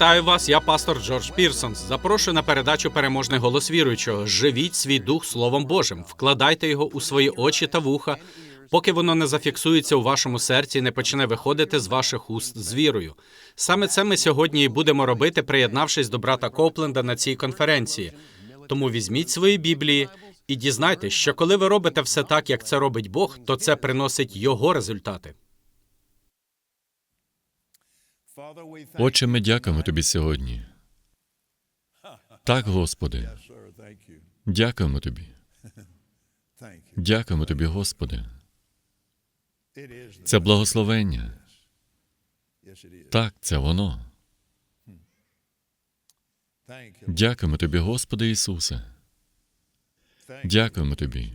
Вітаю вас, я пастор Джордж Пірсонс. Запрошую на передачу Переможний голос віруючого. Живіть свій дух Словом Божим, вкладайте його у свої очі та вуха, поки воно не зафіксується у вашому серці і не почне виходити з ваших уст з вірою. Саме це ми сьогодні і будемо робити, приєднавшись до брата Копленда на цій конференції. Тому візьміть свої біблії і дізнайтесь, що коли ви робите все так, як це робить Бог, то це приносить його результати. Отче, ми дякуємо тобі сьогодні. Так, Господи, дякуємо тобі. Дякуємо тобі, Господи. Це благословення. Так, це воно. Дякуємо тобі, Господи Ісусе. Дякуємо тобі.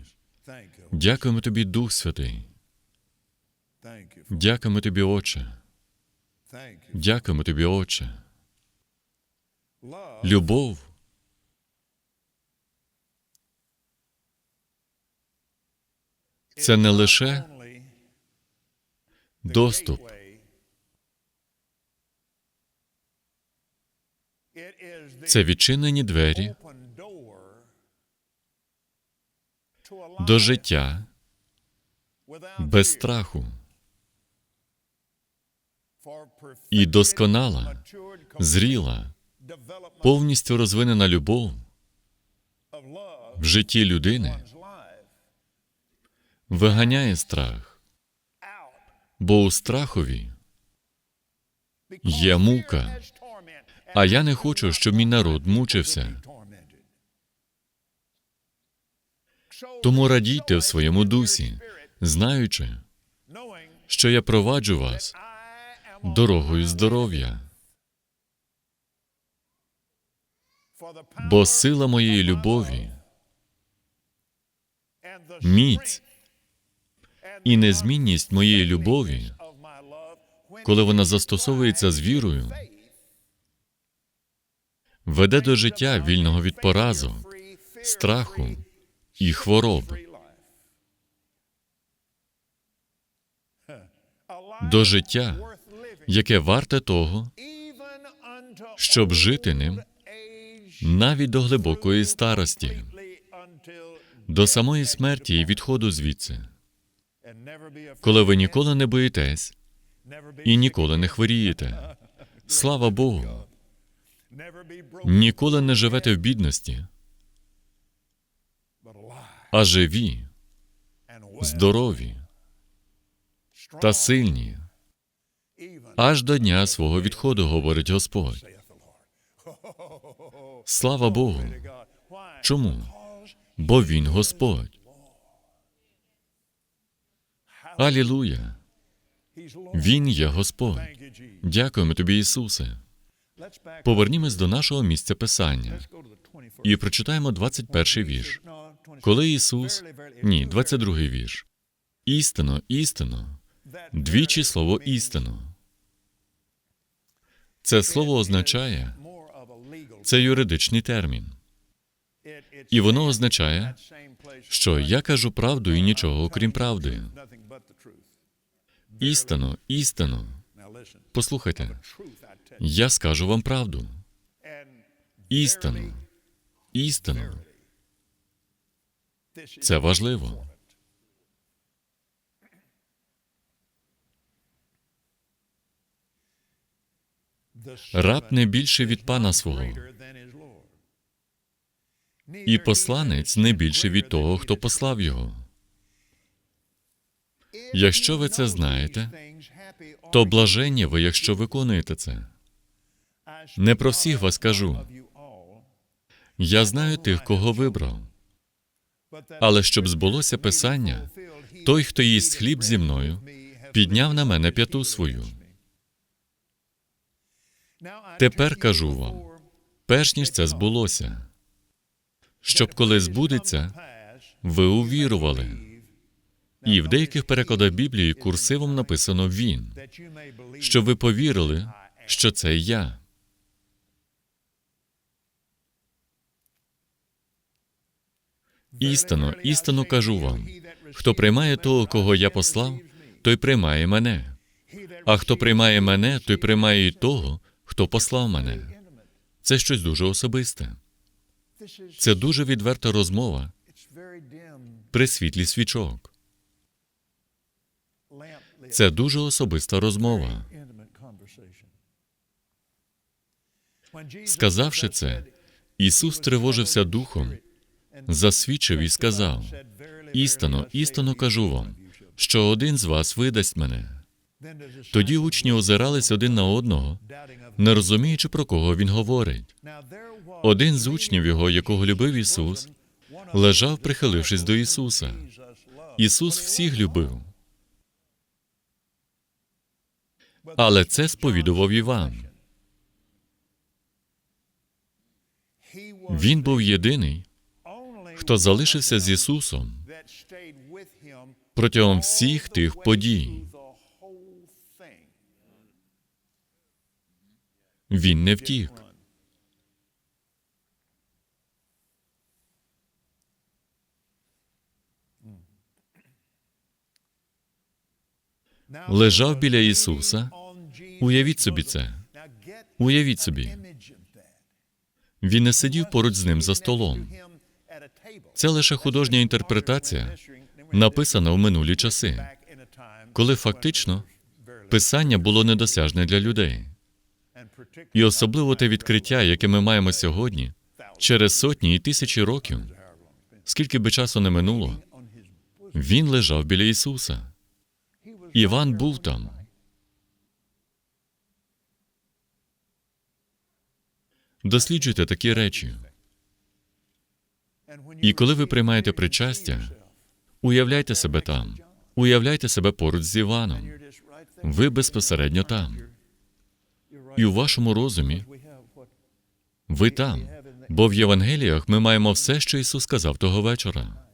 Дякуємо тобі, Дух Святий. Дякуємо тобі, Отче. Дякуємо тобі, Отче. Любов. Це не лише доступ, це відчинені двері до життя без страху і досконала, зріла, повністю розвинена любов в житті людини виганяє страх, бо у страхові є мука. А я не хочу, щоб мій народ мучився. Тому радійте в своєму дусі, знаючи, що я проваджу вас дорогою здоров'я, бо сила моєї любові, міць і незмінність моєї любові, коли вона застосовується з вірою, веде до життя вільного від поразок, страху і хвороб, до життя, яке варте того, щоб жити ним навіть до глибокої старості, до самої смерті і відходу звідси, коли ви ніколи не боїтесь і ніколи не хворієте. Слава Богу! Ніколи не живете в бідності, а живі, здорові та сильні, аж до дня свого відходу, говорить Господь. Слава Богу! Чому? Бо Він Господь. Алілуя! Він є Господь. Дякуємо тобі, Ісусе. Повернімось до нашого місця Писання Let's go to the 21st. і прочитаємо 21-й вірш. Коли Ісус, ні, 22 вірш. Істинно, істинно, двічі слово істинно. Це слово означає, це юридичний термін, і воно означає, що я кажу правду і нічого окрім правди. Now listen. Послухайте, я скажу вам правду. This is Це важливо. Раб не більше від пана свого, і посланець не більше від того, хто послав його. Якщо ви це знаєте, То блаженні ви, якщо виконуєте це. Не про всіх вас кажу. Я знаю тих, кого вибрав. Але щоб збулося Писання, той, хто їсть хліб зі мною, підняв на мене п'яту свою. Тепер кажу вам, перш ніж це збулося, щоб коли збудеться, ви увірували. І в деяких перекладах Біблії курсивом написано Він, щоб ви повірили, що це я. Істинно, істинно кажу вам, Хто приймає того, кого я послав, той приймає мене. А хто приймає мене, той приймає і того, хто послав мене. Це щось дуже особисте. Це дуже відверта розмова при світлі свічок. Це дуже особиста розмова. Сказавши це, Ісус тривожився духом, засвідчив і сказав: істинно, істинно кажу вам, що один з вас видасть мене. Тоді учні озирались один на одного, не розуміючи, про кого він говорить. Один з учнів його, якого любив Ісус, лежав, прихилившись до Ісуса. Ісус всіх любив. Але це сповідував Іван. Він був єдиний, хто залишився з Ісусом протягом всіх тих подій. Він не втік. Лежав біля Ісуса. Уявіть собі це. Уявіть собі. Він не сидів поруч з ним за столом. Це лише художня інтерпретація, написана в минулі часи, коли фактично писання було недосяжне для людей. І особливо те відкриття, яке ми маємо сьогодні, через сотні і тисячі років, скільки би часу не минуло, він лежав біля Ісуса. Іван був там. Досліджуйте такі речі. І коли ви приймаєте причастя, уявляйте себе там, уявляйте себе поруч з Іваном. Ви безпосередньо там. І у вашому розумі ви там. Бо в Євангеліях ми маємо все, що Ісус сказав того вечора.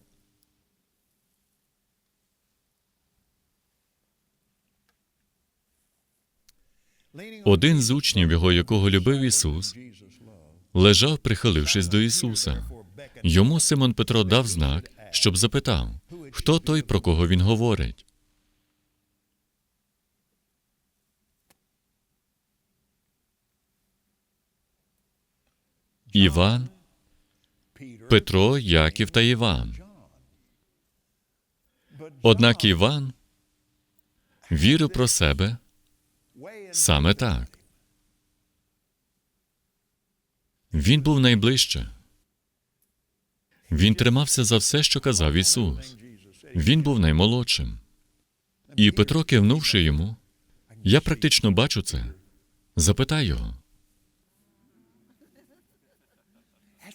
Один з учнів його, якого любив Ісус, лежав, прихилившись до Ісуса. Йому Симон Петро дав знак, щоб запитав, хто той, про кого він говорить. Іван, Петро, Яків та Іван. Однак Іван вірив про себе саме так. Він був найближче. Він тримався за все, що казав Ісус. Він був наймолодшим. І Петро, кивнувши йому, я практично бачу це. Запитай його.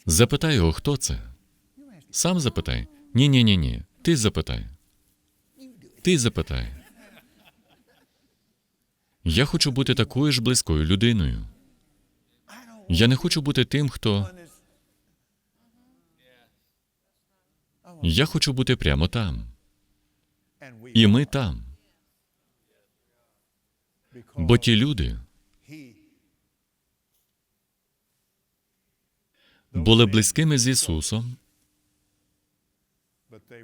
Запитай його, хто це. Сам запитай. Ні, ні, ні, ні. Ти запитай. Ти запитай. Я хочу бути такою ж близькою людиною. Я не хочу бути тим, хто. Я хочу бути прямо там. І ми там. Бо ті люди були близькими з Ісусом,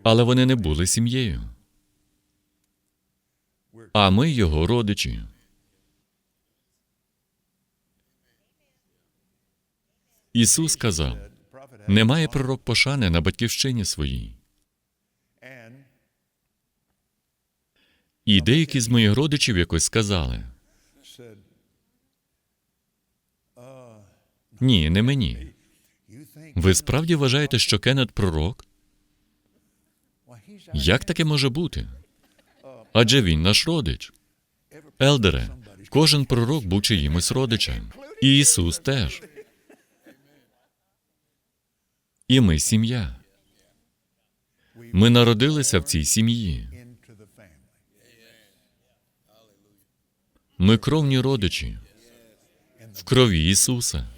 але вони не були сім'єю. А ми його родичі. Ісус сказав: немає пророк пошани на батьківщині своїй. І деякі з моїх родичів якось сказали: ні, не мені. Ви справді вважаєте, що Кеннет пророк? Як таке може бути? Адже він наш родич. Елдере, кожен пророк був чиїмось родичем. І Ісус теж. І ми сім'я. Ми народилися в цій сім'ї. Ми кровні родичі в крові Ісуса.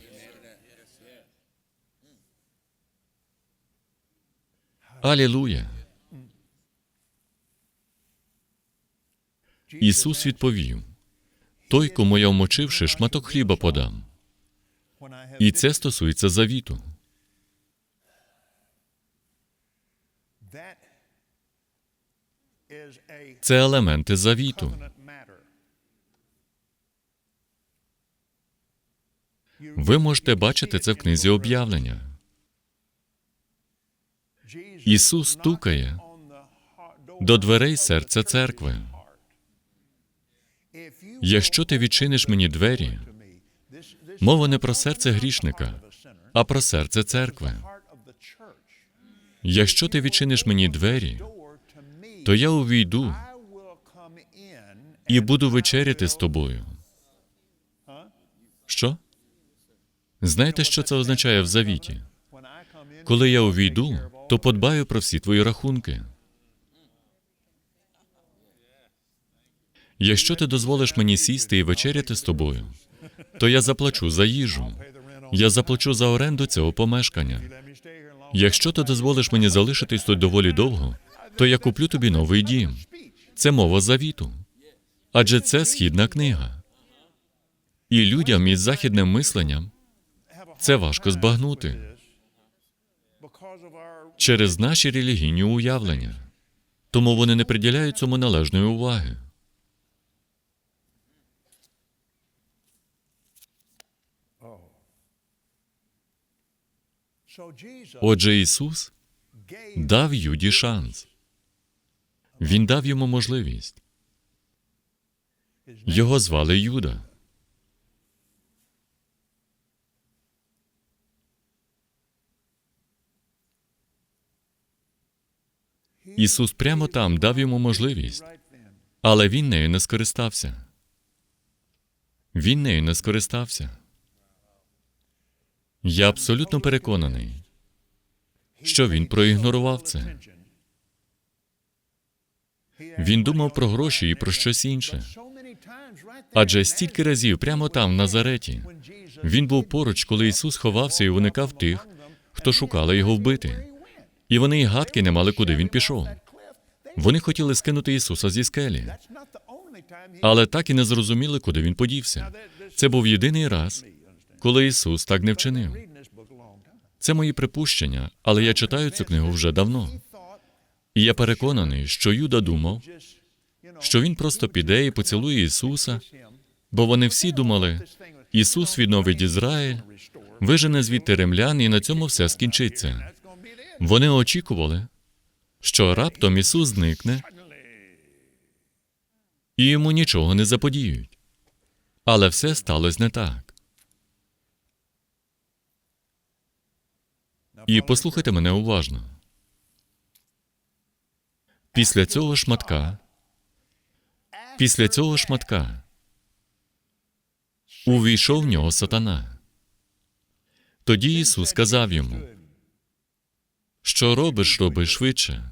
Алілуя. Ісус відповів: Той, кому я вмочивши, шматок хліба подам. І це стосується завіту. це елементи завіту. Ви можете бачити це в книзі об'явлення. Ісус стукає до дверей серця церкви. Якщо ти відчиниш мені двері, мова не про серце грішника, а про серце церкви. Якщо ти відчиниш мені двері, то я увійду і буду вечеряти з тобою. Що? Знаєте, що це означає в завіті? Коли я увійду, то подбаю про всі твої рахунки. Якщо ти дозволиш мені сісти і вечеряти з тобою, то я заплачу за їжу. Я заплачу за оренду цього помешкання. Якщо ти дозволиш мені залишитись тут доволі довго, то я куплю тобі новий дім. Це мова завіту. Адже це східна книга. І людям із західним мисленням це важко збагнути через наші релігійні уявлення. Тому вони не приділяють цьому належної уваги. Отже, Ісус дав Юді шанс. Він дав йому можливість. Його звали Юда. Ісус прямо там дав йому можливість, але він нею не скористався. Він нею не скористався. Я абсолютно переконаний, що він проігнорував це. Він думав про гроші і про щось інше. Адже стільки разів прямо там, в Назареті, він був поруч, коли Ісус ховався і уникав тих, хто шукали його вбити. І вони й гадки не мали, куди він пішов. Вони хотіли скинути Ісуса зі скелі, але так і не зрозуміли, куди він подівся. Це був єдиний раз, коли Ісус так не вчинив. Це мої припущення, але я читаю цю книгу вже давно. І я переконаний, що Юда думав, що він просто піде і поцілує Ісуса, бо вони всі думали, Ісус відновить Ізраїль, вижене звідти римлян, і на цьому все скінчиться. Вони очікували, що раптом Ісус зникне, і йому нічого не заподіють. Але все сталося не так. І послухайте мене уважно. Після цього шматка, після цього шматка увійшов в нього сатана. Тоді Ісус сказав йому, що робиш, роби швидше.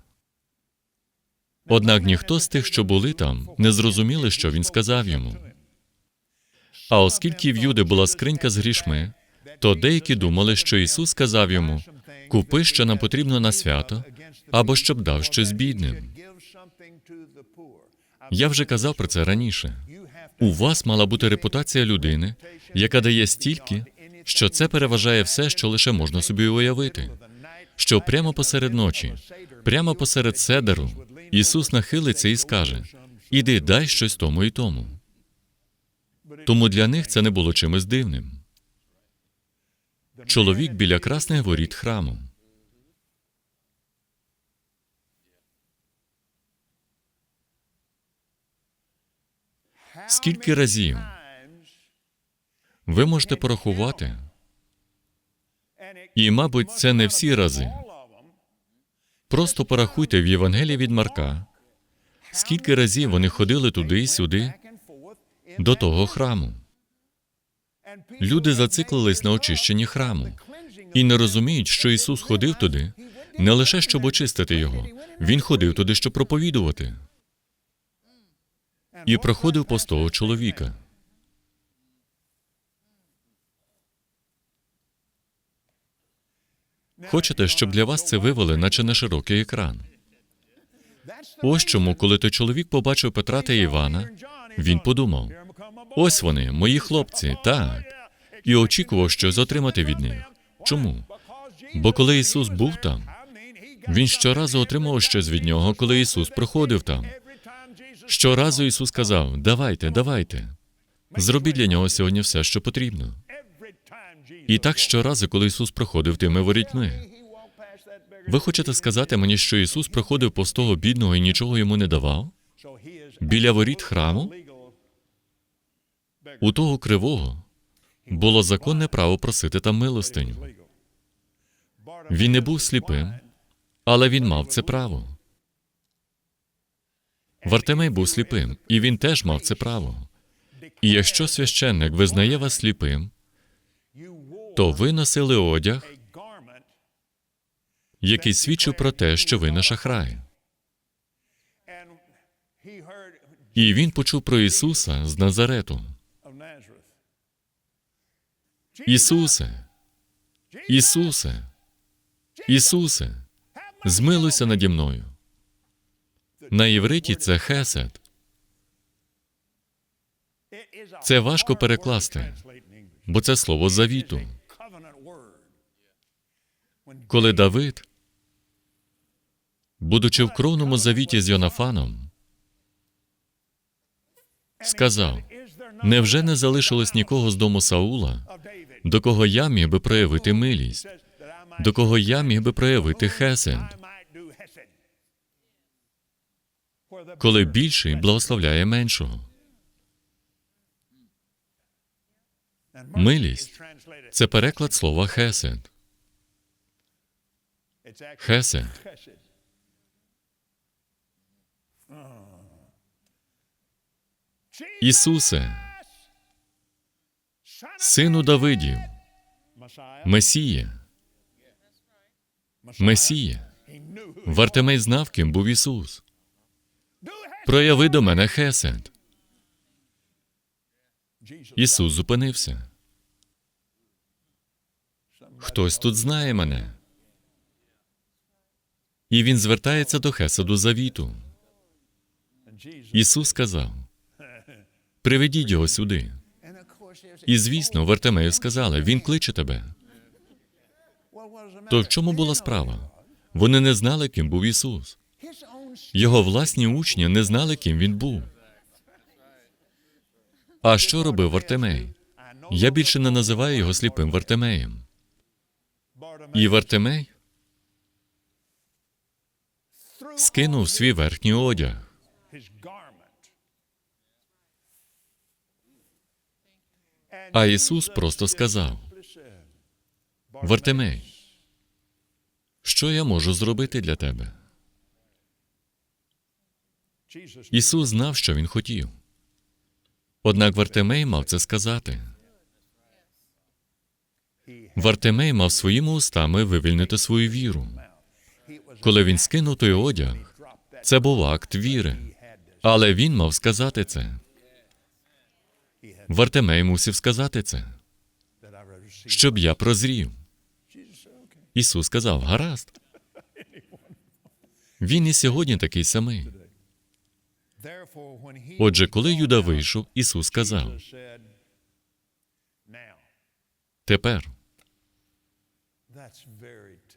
Однак ніхто з тих, що були там, не зрозуміли, що він сказав йому. А оскільки в Юди була скринька з грішми, то деякі думали, що Ісус сказав йому: купи, що нам потрібно на свято, або щоб дав щось бідним. Я вже казав про це раніше. У вас мала бути репутація людини, яка дає стільки, що це переважає все, що лише можна собі уявити. Що прямо посеред ночі, прямо посеред седеру, Ісус нахилиться і скаже: Іди, дай щось тому і тому. Тому для них це не було чимось дивним. Чоловік біля красних воріт храму. Скільки разів ви можете порахувати, і, мабуть, це не всі рази. Просто порахуйте в Євангелії від Марка, скільки разів вони ходили туди і сюди, до того храму. Люди зациклились на очищенні храму і не розуміють, що Ісус ходив туди не лише щоб очистити його, Він ходив туди, щоб проповідувати. І проходив повз того чоловіка. Хочете, щоб для вас це вивели, наче на широкий екран. Ось чому, коли той чоловік побачив Петра та Івана, він подумав: ось вони, мої хлопці, так, і очікував щось отримати від них. Чому? Бо коли Ісус був там, Він щоразу отримував щось від нього, коли Ісус проходив там. Щоразу Ісус казав: Давайте, давайте. Зробіть для нього сьогодні все, що потрібно. І так щоразу, коли Ісус проходив тими ворітьми. Ви хочете сказати мені, що Ісус проходив повз того бідного і нічого йому не давав? Біля воріт храму? У того кривого було законне право просити там милостиню. Він не був сліпим, але він мав це право. Вартимей був сліпим, і він теж мав це право. І якщо священник визнає вас сліпим, то ви носили одяг, який свідчив про те, що ви не шахрай. І він почув про Ісуса з Назарету. Ісусе, Ісусе, Ісусе, змилуйся наді мною. На євриті це хесед. Це важко перекласти, бо це слово завіту. Коли Давид, будучи в кровному завіті з Йонафаном, сказав: Невже не залишилось нікого з дому Саула, до кого я міг би проявити милість, до кого я міг би проявити хесед, коли більший благословляє меншого? Милість це переклад слова хесед. Хесед. Ісусе, сину Давидів, Месія, Месія. Вартимей знав, ким був Ісус. Прояви до мене хесед. Ісус зупинився. Хтось тут знає мене. І він звертається до Хеседу завіту. Ісус сказав: Приведіть його сюди. І звісно, Вартимею сказали: Він кличе тебе. То в чому була справа? Вони не знали, ким був Ісус. Його власні учні не знали, ким він був. А що робив Вартимей? Я більше не називаю його сліпим Вартимеєм. І Вартимей скинув свій верхній одяг. А Ісус просто сказав: Вартимей, що я можу зробити для тебе? Ісус знав, що він хотів. Однак Вартимей мав це сказати. Вартимей мав своїми устами вивільнити свою віру. Коли він скинув той одяг, це був акт віри. Але він мав сказати це. Вартимей мусив сказати це, щоб я прозрів. Ісус сказав: гаразд. Він і сьогодні такий самий. Отже, коли Юда вийшов, Ісус сказав: тепер.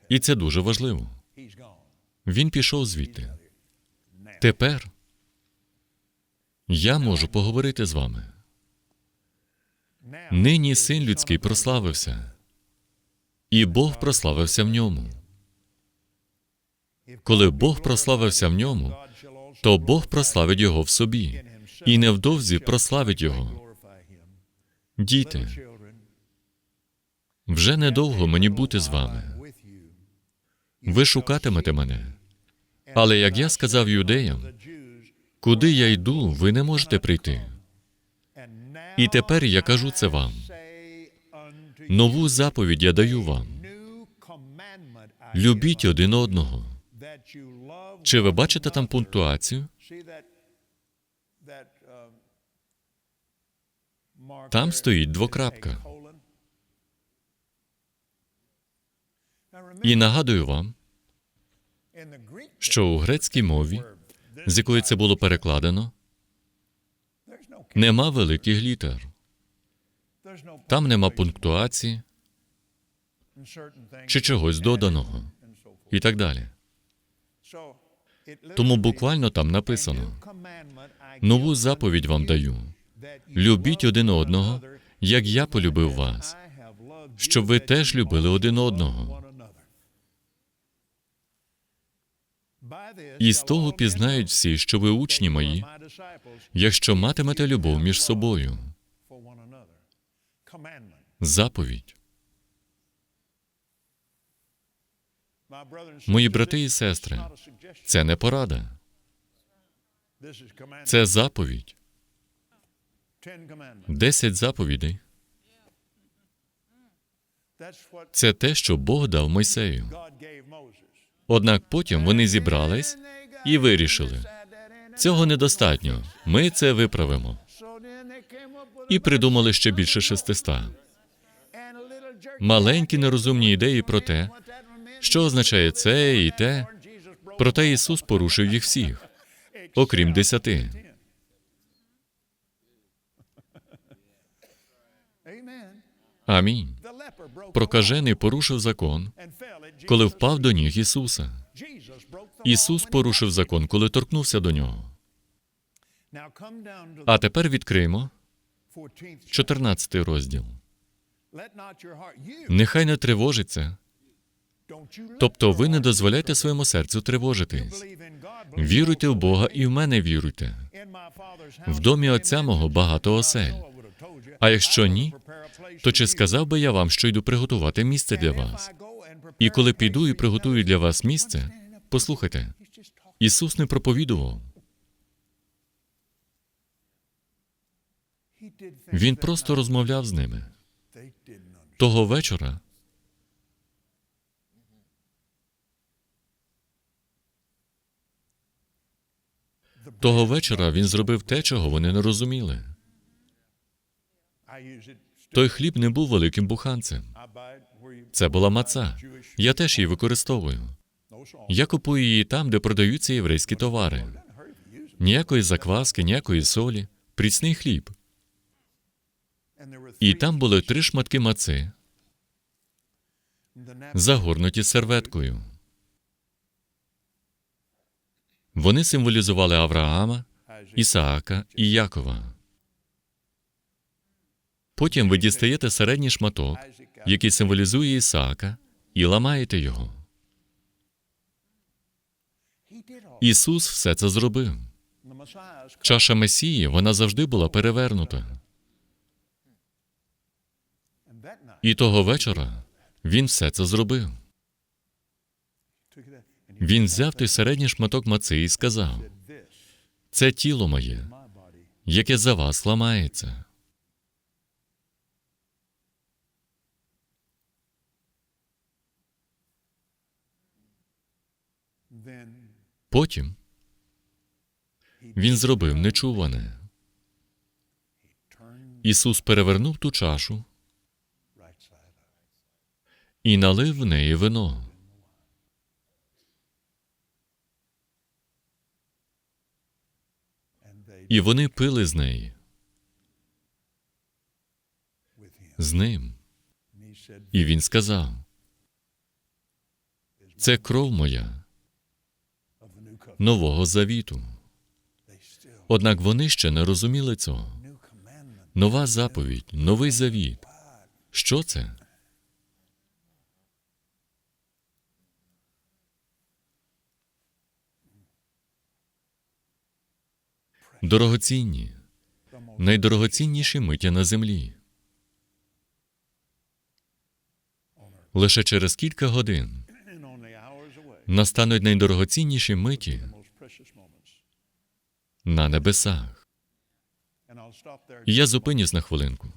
І це дуже важливо. Він пішов звідти. Тепер я можу поговорити з вами. Нині син людський прославився, і Бог прославився в ньому. Коли Бог прославився в ньому, то Бог прославить його в собі, і невдовзі прославить його. Діти, вже недовго мені бути з вами. Ви шукатимете мене. Але як я сказав юдеям, куди я йду, ви не можете прийти. І тепер я кажу це вам. Нову заповідь я даю вам. Любіть один одного. Чи ви бачите там пунктуацію? Там стоїть двокрапка. І нагадую вам, що у грецькій мові, з якої це було перекладено, нема великих літер. Там нема пунктуації чи чогось доданого і так далі. Тому буквально там написано: "A new commandment I нову заповідь вам даю. Любіть один одного, як я полюбив вас, щоб ви теж любили один одного. І з того пізнають всі, що ви учні мої, якщо матимете любов між собою. Заповідь. Мої брати і сестри, це не порада, це заповідь. Десять заповідей це те, що Бог дав Мойсею. Однак потім вони зібрались і вирішили. Цього недостатньо. Ми це виправимо. І придумали ще більше шестиста. and a little jerk. Маленькі нерозумні ідеї про те, що означає це і те. Проте Ісус порушив їх всіх, окрім десяти. Амінь. Прокажений порушив закон, коли впав до ніг Ісуса. Ісус порушив закон, коли торкнувся до нього. А тепер відкриємо 14th chapter. 14 розділ. Нехай не тривожиться, тобто ви не дозволяйте своєму серцю тривожитись. Віруйте в Бога і в мене віруйте. В домі Отця мого багато осель. А якщо ні, то чи сказав би я вам, що йду приготувати місце для вас? І коли піду і приготую для вас місце, послухайте. Ісус не проповідував. Він просто розмовляв з ними. Того вечора того вечора він зробив те, чого вони не розуміли. Той хліб не був великим буханцем. Це була маца. Я теж її використовую. Я купую її там, де продаються єврейські товари. Ніякої закваски, ніякої солі, прісний хліб. І там були три шматки маци, загорнуті серветкою. Вони символізували Авраама, Ісаака і Якова. Потім ви дістаєте середній шматок, який символізує Ісаака, і ламаєте його. Ісус все це зробив. Чаша Месії вона завжди була перевернута. І того вечора він все це зробив. Він взяв той середній шматок маци і сказав: Це тіло моє, яке за вас ламається. Потім він зробив нечуване. Ісус перевернув ту чашу і налив в неї вино. І вони пили з неї, з ним. І він сказав: Це кров моя нового завіту. Однак вони ще не розуміли цього. Нова заповідь, новий завіт. Що це? Дорогоцінні, найдорогоцінніші миття на землі. Лише через кілька годин настануть найдорогоцінніші миті на небесах. Я зупинюсь на хвилинку.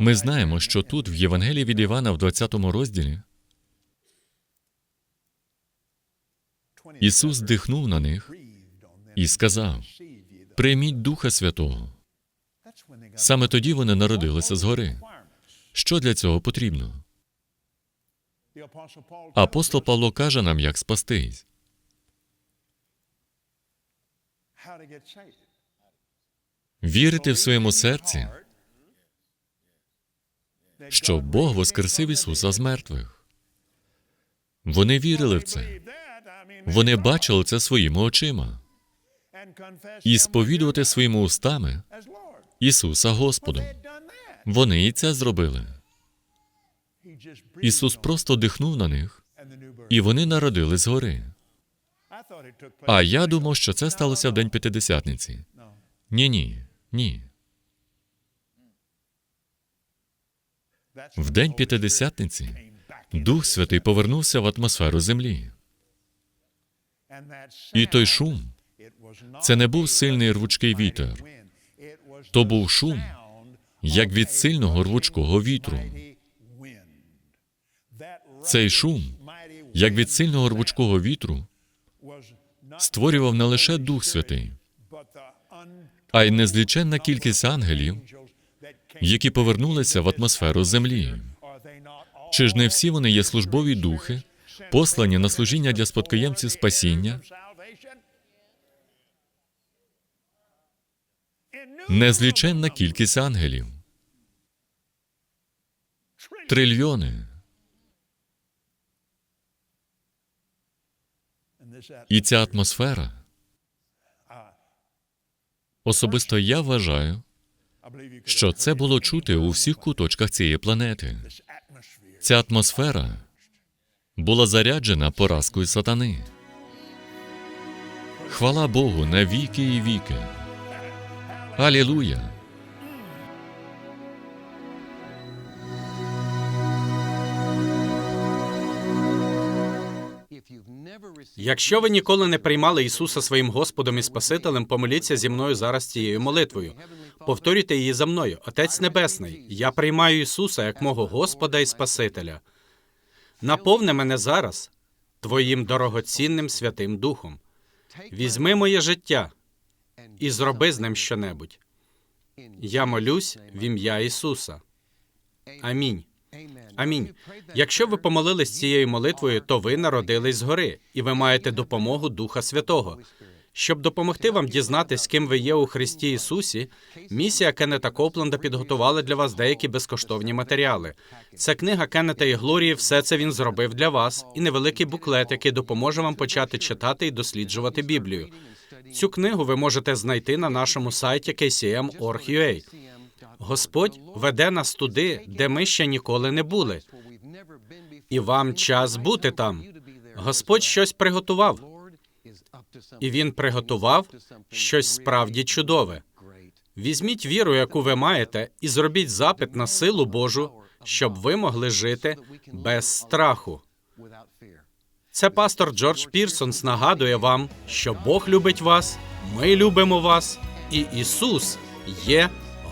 Ми знаємо, що тут, в Євангелії від Івана, в 20 розділі, Ісус дихнув на них і сказав: Прийміть Духа Святого. Саме тоді вони народилися згори. Що для цього потрібно? Апостол Павло каже нам, як спастись. Вірити в своєму серці, що Бог воскресив Ісуса з мертвих. Вони вірили в це. Вони бачили це своїми очима і сповідувати своїми устами Ісуса Господом. Вони і це зробили. Ісус просто дихнув на них, і вони народили згори. А я думав, що це сталося в день П'ятидесятниці. Ні, ні, ні. В день П'ятидесятниці Дух Святий повернувся в атмосферу землі. І той шум це не був сильний рвучкий вітер, то був шум, як від сильного рвучкого вітру. Цей шум, як від сильного рвучкого вітру, створював не лише Дух Святий, а й незліченна кількість ангелів, які повернулися в атмосферу землі. Чи ж не всі вони є службові духи, послані на служіння для спадкоємців спасіння? Незліченна кількість ангелів, трильйони. І ця атмосфера. Особисто я вважаю, що це було чути у всіх куточках цієї планети. Ця атмосфера була заряджена поразкою сатани. Хвала Богу на віки і віки. Алілуя! Якщо ви ніколи не приймали Ісуса своїм Господом і Спасителем, помоліться зі мною зараз цією молитвою. Повторюйте її за мною. Отець Небесний, я приймаю Ісуса як мого Господа і Спасителя. Наповни мене зараз Твоїм дорогоцінним Святим Духом. Візьми моє життя і зроби з ним щонебудь. Я молюсь в ім'я Ісуса. Амінь. Амінь. Якщо ви помолились цією молитвою, то ви народились згори, і ви маєте допомогу Духа Святого. Щоб допомогти вам дізнатись, ким ви є у Христі Ісусі, місія Кеннета Копленда підготувала для вас деякі безкоштовні матеріали. Це книга Кеннета і Глорії, все це він зробив для вас, і невеликий буклет, який допоможе вам почати читати і досліджувати Біблію. Цю книгу ви можете знайти на нашому сайті kcm.org.ua. Господь веде нас туди, де ми ще ніколи не були. І вам час бути там. Господь щось приготував, і він приготував щось справді чудове. Візьміть віру, яку ви маєте, і зробіть запит на силу Божу, щоб ви могли жити без страху. Це пастор Джордж Пірсонс нагадує вам, що Бог любить вас, ми любимо вас, і Ісус є